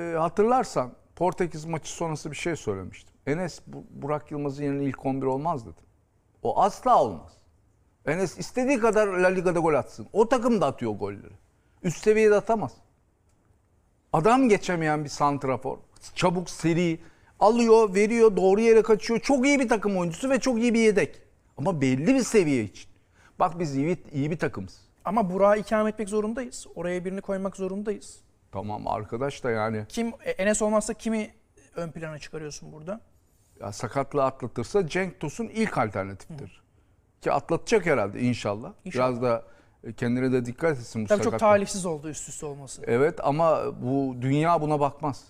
Ee, hatırlarsan Portekiz maçı sonrası bir şey söylemiştim. Enes Bu- Burak Yılmaz'ın yerine ilk 11 olmaz dedim. O asla olmaz. Enes istediği kadar La Liga'da gol atsın. O takım da atıyor golleri. Üst seviyede atamaz. Adam geçemeyen bir santrafor. Çabuk, seri. Alıyor, veriyor, doğru yere kaçıyor. Çok iyi bir takım oyuncusu ve çok iyi bir yedek. Ama belli bir seviye için. Bak biz iyi, iyi bir takımız. Ama Burak'ı ikame etmek zorundayız. Oraya birini koymak zorundayız. Tamam arkadaş da yani Kim e, Enes olmazsa kimi ön plana çıkarıyorsun burada? ya sakatlığı atlatırsa Cenk Tosun ilk alternatiftir. Ki atlatacak herhalde inşallah. İnşallah. Biraz da kendine de dikkat etsin bu Tabii çok sakatlık. talihsiz oldu üst üste olması. Evet ama bu dünya buna bakmaz.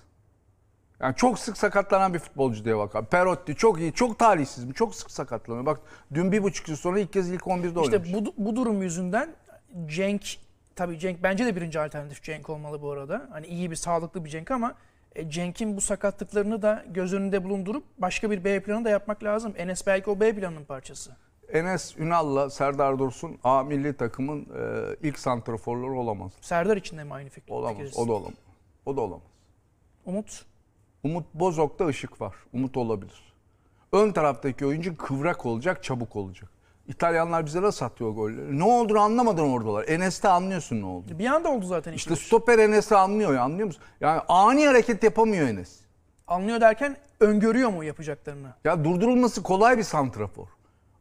Yani çok sık sakatlanan bir futbolcu diye bakar. Perotti çok iyi, çok talihsiz mi? Çok sık sakatlanıyor. Bak dün bir buçuk yıl sonra ilk kez ilk 11'de oynamış. İşte bu, bu durum yüzünden Cenk tabii Cenk bence de birinci alternatif Cenk olmalı bu arada. Hani iyi bir sağlıklı bir Cenk ama e, Cenk'in bu sakatlıklarını da göz önünde bulundurup başka bir B planı da yapmak lazım. Enes belki o B planının parçası. Enes Ünal'la Serdar Dursun A milli takımın e, ilk santraforları olamaz. Serdar için de mi aynı fikir? Olamaz. fikiriz? O da olamaz. O da olamaz. Umut Umut Bozok'ta ışık var. Umut olabilir. Ön taraftaki oyuncu kıvrak olacak, çabuk olacak. İtalyanlar bize nasıl atıyor golleri? Ne olduğunu anlamadan oradalar. Enes'te anlıyorsun ne oldu. bir anda oldu zaten İşte işte. stoper Enes'i anlıyor ya anlıyor musun? Yani ani hareket yapamıyor Enes. Anlıyor derken öngörüyor mu yapacaklarını? Ya durdurulması kolay bir santrafor.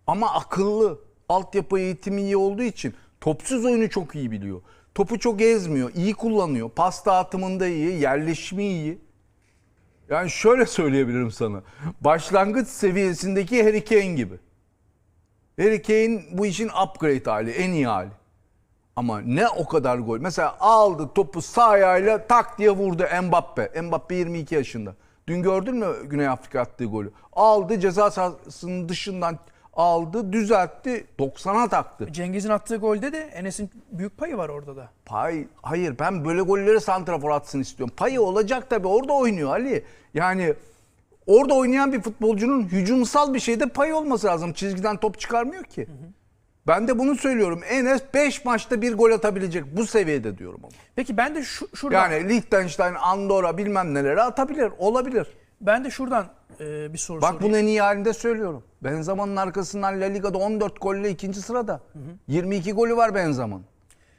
Ama akıllı. Altyapı eğitimi iyi olduğu için topsuz oyunu çok iyi biliyor. Topu çok ezmiyor, iyi kullanıyor. Pas dağıtımında iyi, yerleşimi iyi. Yani şöyle söyleyebilirim sana. Başlangıç seviyesindeki Harry Kane gibi. Harry Kane bu işin upgrade hali, en iyi hali. Ama ne o kadar gol. Mesela aldı topu sağ ayağıyla tak diye vurdu Mbappe. Mbappe 22 yaşında. Dün gördün mü Güney Afrika attığı golü? Aldı ceza sahasının dışından aldı, düzeltti, 90'a taktı. Cengiz'in attığı golde de Enes'in büyük payı var orada da. Pay, hayır ben böyle golleri santrafor atsın istiyorum. Payı olacak tabii orada oynuyor Ali. Yani orada oynayan bir futbolcunun hücumsal bir şeyde payı olması lazım. Çizgiden top çıkarmıyor ki. Ben de bunu söylüyorum. Enes 5 maçta bir gol atabilecek bu seviyede diyorum ama. Peki ben de şu, şuradan Yani Liechtenstein, Andorra bilmem neleri atabilir. Olabilir. ben de şuradan e, bir soru Bak sorayım. bunu en iyi halinde söylüyorum. Benzema'nın arkasından La Liga'da 14 golle ikinci sırada. 22 golü var Benzema'nın.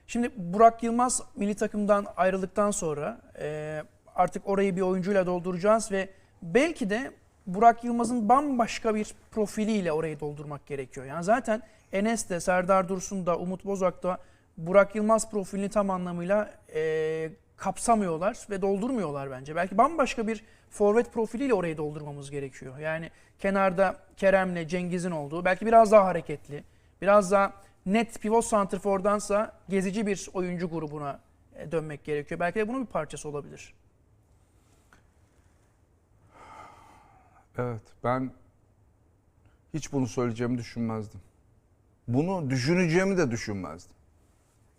Şimdi Burak Yılmaz milli takımdan ayrıldıktan sonra e, artık orayı bir oyuncuyla dolduracağız ve belki de Burak Yılmaz'ın bambaşka bir profiliyle orayı doldurmak gerekiyor. Yani zaten Enes de, Serdar Dursun da, Umut Bozak da Burak Yılmaz profilini tam anlamıyla e, kapsamıyorlar ve doldurmuyorlar bence. Belki bambaşka bir forvet profiliyle orayı doldurmamız gerekiyor. Yani kenarda Kerem'le Cengiz'in olduğu, belki biraz daha hareketli, biraz daha net pivot santrfordansa gezici bir oyuncu grubuna e, dönmek gerekiyor. Belki de bunun bir parçası olabilir. Evet ben hiç bunu söyleyeceğimi düşünmezdim. Bunu düşüneceğimi de düşünmezdim.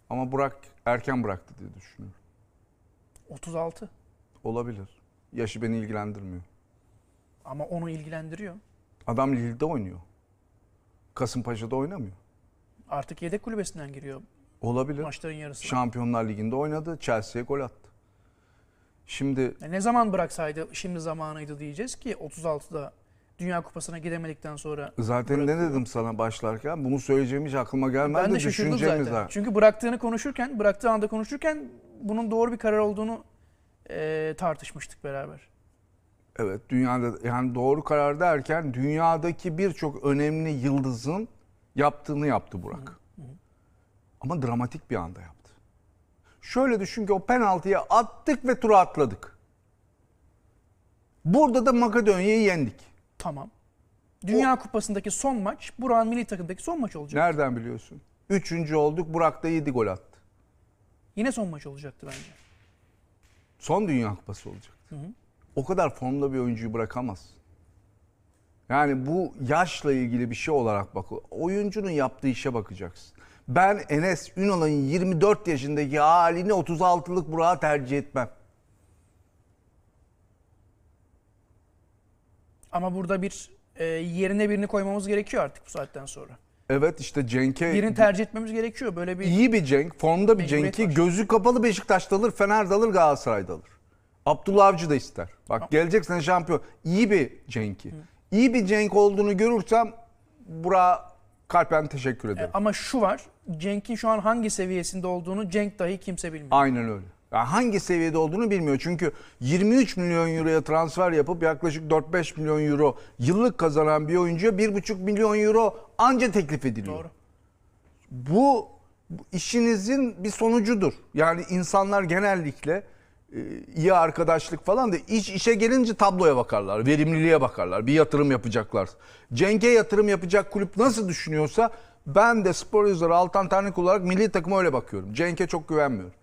Ama Burak erken bıraktı diye düşünüyorum. 36 Olabilir. Yaşı beni ilgilendirmiyor. ama onu ilgilendiriyor. Adam Lille'de oynuyor. Kasımpaşa'da oynamıyor. Artık yedek kulübesinden giriyor Olabilir. maçların yarısına. Şampiyonlar Ligi'nde oynadı. Chelsea'ye gol attı. Şimdi E, Ne zaman bıraksaydı şimdi zamanıydı diyeceğiz ki 36'da Dünya Kupası'na gidemedikten sonra zaten ne dedim sana başlarken? Bunu söyleyeceğim hiç aklıma gelmedi. ben de şaşırdım zaten. ha. Çünkü bıraktığını konuşurken, bıraktığı anda konuşurken bunun doğru bir karar olduğunu e, tartışmıştık beraber. Evet dünyada yani doğru karar derken dünyadaki birçok önemli yıldızın yaptığını yaptı Burak. Ama dramatik bir anda yaptı. Şöyle düşün ki o penaltıya attık ve tura atladık. Burada da Makedonya'yı yendik. Tamam. Dünya Kupası'ndaki son maç Burak'ın milli takımdaki son maç olacak. Nereden biliyorsun? Üçüncü olduk. Burak da 7 gol attı. Yine son maç olacaktı bence. Son Dünya Kupası olacak. O kadar formda bir oyuncuyu bırakamaz. Yani bu yaşla ilgili bir şey olarak bak. Oyuncunun yaptığı işe bakacaksın. Ben Enes Ünal'ın 24 yaşındaki halini 36'lık Burak'a tercih etmem. Ama burada bir e, yerine birini koymamız gerekiyor artık bu saatten sonra. Evet işte Cenk'e Birini tercih etmemiz gerekiyor. Böyle bir iyi bir Cenk, formda bir Mecburiyet Cenk'i var. gözü kapalı Beşiktaş'ta alır, Fener'de alır, Galatasaray'da alır. Abdullah Avcı da ister. Bak gelecek sene şampiyon. İyi bir Cenk'i. İyi bir Cenk olduğunu görürsem Burak'a kalpen teşekkür ederim. Ama şu var. Cenk'in şu an hangi seviyesinde olduğunu Cenk dahi kimse bilmiyor. Aynen öyle. Yani hangi seviyede olduğunu bilmiyor. Çünkü 23 milyon euroya transfer yapıp yaklaşık 4-5 milyon euro yıllık kazanan bir oyuncuya 1,5 milyon euro anca teklif ediliyor. Doğru. Bu, işinizin bir sonucudur. Yani insanlar genellikle e, iyi arkadaşlık falan da iş işe gelince tabloya bakarlar, verimliliğe bakarlar. Bir yatırım yapacaklar. Cenk'e yatırım yapacak kulüp nasıl düşünüyorsa ben de spor yüzleri Altan Ternek olarak milli takıma öyle bakıyorum. Cenk'e çok güvenmiyorum.